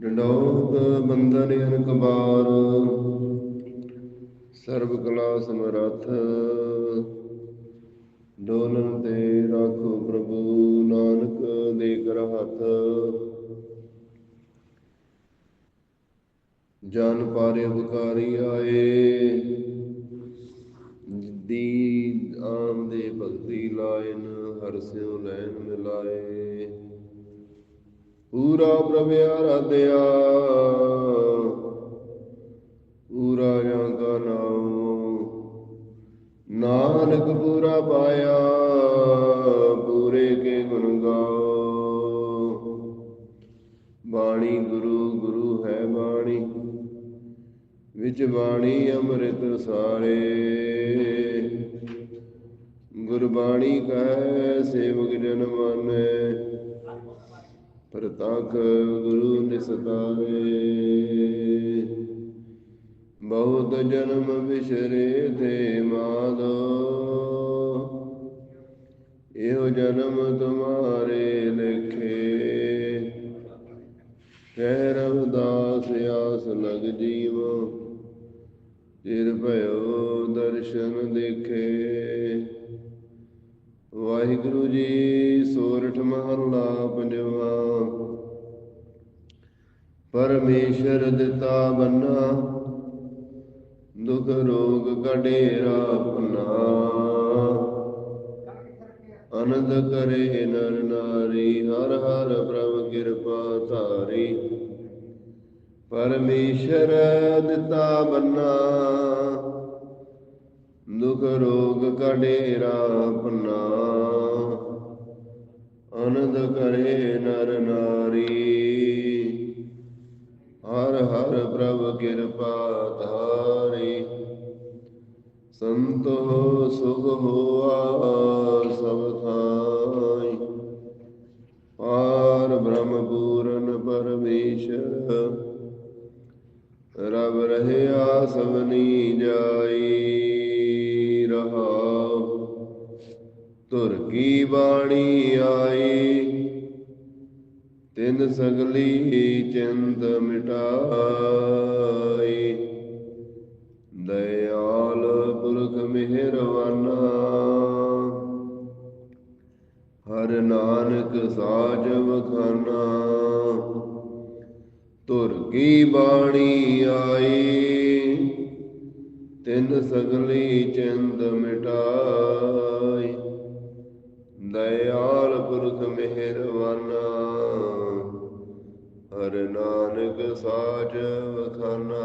ਡੰਡੋਤ ਬੰਦਨ ਅਨਕ ਬਾਰ ਸਰਬ ਕਲਾ ਸਮਰੱਥ। ਡੋਲਨ ਤੇ ਰਾਖੋ ਪ੍ਰਭੂ ਨਾਨਕ ਦੇ ਕਰ ਹੱਥ। ਜਨ ਪਾਰੇ ਉਪਕਾਰੀ ਆਏ। ਦੀ ਆਮ ਦੇ ਭਗਤੀ ਲਾਇਨ, ਹਰ ਸਿਉ ਲੈਨ ਮਿਲਾਏ। ਪੂਰਾ ਪ੍ਰਭ ਆਰਾਧਿਆ ਪੂਰਾ ਜਾਂ ਕਾ ਨਾਮ ਨਾਨਕ ਪੂਰਾ ਪਾਇਆ। ਪੂਰੇ ਕੇ ਗੁਣ ਗਾਓ। ਬਾਣੀ ਗੁਰੂ ਗੁਰੂ ਹੈ ਬਾਣੀ। ਵਿੱਚ ਬਾਣੀ ਅੰਮ੍ਰਿਤ ਸਾਰੇ। ਗੁਰਬਾਣੀ ਕਹੈ, ਸੇਵਕ ਜਨ ਮਾਨੈ। ਪ੍ਰਤਖ ਗੁਰੂ ਨਿਸਤਾਰੇ ਬਹੁਤ ਜਨਮ ਵਿਸਰੇ ਤੇ ਮਾਦੋ ਇਹੋ ਜਨਮ ਤੁਮਾਰੇ ਲਿਖੇ। ਕਹਿ ਰਵਦਾਸ ਆਸ ਲਗ ਜੀਵ। ਤਿਰ ਭਇਓ ਦਰਸ਼ਨ ਦੇਖੇ। ਵਾਹਿਗੁਰੂ ਜੀ, ਸੋਰਠ ਮਹੱਲਾ ਪੰਜਵਾ ਪਰਮੇਸ਼ਰ ਦਿੱਤਾ ਬੰਨਾ, ਦੁਖ ਰੋਗ ਕਡੇਰਾ ਆਪਣਾ ਅਨੰਦ ਕਰੇ ਨਰ ਨਾਰੀ, ਹਰ ਹਰ ਪ੍ਰਭ ਕਿਰਪਾ ਧਾਰੀ। ਪਰਮੇਸ਼ਰ ਦਿੱਤਾ ਬੰਨਾ ਦੁਖ ਰੋਗ ਕਢੇਰਾ ਆਪਣਾ ਅਨੰਦ ਕਰੇ ਨਰ ਨਾਰੀ। ਹਰ ਹਰ ਪ੍ਰਭ ਕਿਰਪਾ ਧਾਰੀ। ਸੰਤੋ ਸੁਖ ਹੋਆ ਸਭ ਥਾਈ। ਪਾਰ ਬ੍ਰਹਮ ਪੂਰਨ ਪਰਮੇਸ਼ਰ। ਰਬ ਰਹਿਆ ਸਭਨੀ ਜਾਈ। ਤੁਰ ਕੀ ਬਾਣੀ ਆਈ? ਤਿੰਨ ਸਗਲੀ ਚਿੰਤ ਮਿਟਾਈ। ਦਇਆਲ ਪੁਰਖ ਮਿਹਰਵਾਨਾ ਹਰ ਨਾਨਕ ਸਾਜ ਖਾਨਾ ਤੁਰ ਕੀ ਬਾਣੀ ਆਈ? ਤਿੰਨ ਸਗਲੀ ਚਿੰਤ ਮਿਟਾਈ। ਦਇਆਲ ਪੁਰਖ ਮਿਹਰਵਾਨਾ ਹਰ ਨਾਨਕ ਸਾਜ ਵਖਾਨਾ।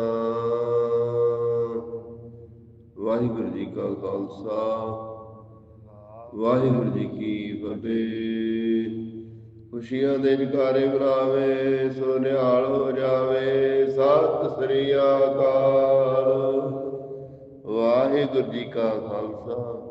ਵਾਹਿਗੁਰੂ ਜੀ ਕਾ ਖਾਲਸਾ। ਵਾਹਿਗੁਰੂ ਜੀ ਕੀ ਫਤਿਹ। ਖੁਸ਼ੀਆਂ ਦੇ ਜਕਾਰੇ ਬੁਲਾਵੇ ਸੋ ਨਿਹਾਲ ਹੋ ਜਾਵੇ। ਸਤਿ ਸ੍ਰੀ ਅਕਾਲ। ਵਾਹਿਗੁਰੂ ਜੀ ਕਾ ਖਾਲਸਾ।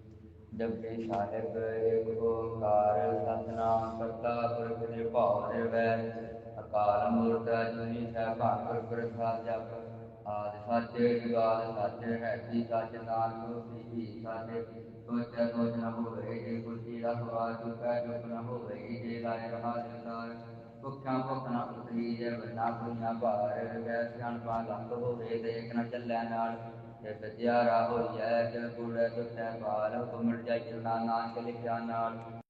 ਜਪਜੀ ਸਾਹਿਬ ਏਕ ਓੰਕਾਰ, ਸਤਨਾਮ ਕਰਤਾ ਪੁਰਖ ਨਿਰਭਉ ਨਿਰਵੈਰ, ਅਕਾਲ ਮੂਰਤ, ਅਜੂਨੀ ਸਹਿਬਾਨ ਪ੍ਰਸਾਦ ਜਪ ਆਦਿ ਸੱਚ ਜੁਗਾਦ ਸੱਚ ਹੈ ਜੀ ਸੱਚ ਨਾਨਕ ਹੋਸੀ ਜੀ ਸੋਚਿਆ ਸੋਚ ਨ ਹੋਵੇ, ਜੇ ਕੁਲਤੀ ਰਖਵਾ ਚੁਕਾ, ਚੁਪ ਨ ਹੋਵੇ, ਜੇ ਲਾਇ ਰਹਾ ਸੰਸਾਰ, ਭੁੱਖਾਂ ਭੁੱਖ ਨਾ ਉਤਰੀ, ਜੇ ਬੰਨਾ ਕੋਈ ਭਾਰ ਵੈ ਸਿਆਣ ਪਾ ਲੰਗ ਹੋਵੇ, ਦੇਖ ਨ ਚੱਲੈ ਨਾਲ ਜੇ ਵਿਦਿਆ ਰਾਹ ਹੋਈਐ ਜੇ ਗੁੜ ਦੁਖੈ ਬਾਲ ਹੁਕਮ ਜਾਈ ਨਾ ਨਾਨਕ ਲਿਖਿਆ ਨਾਲ।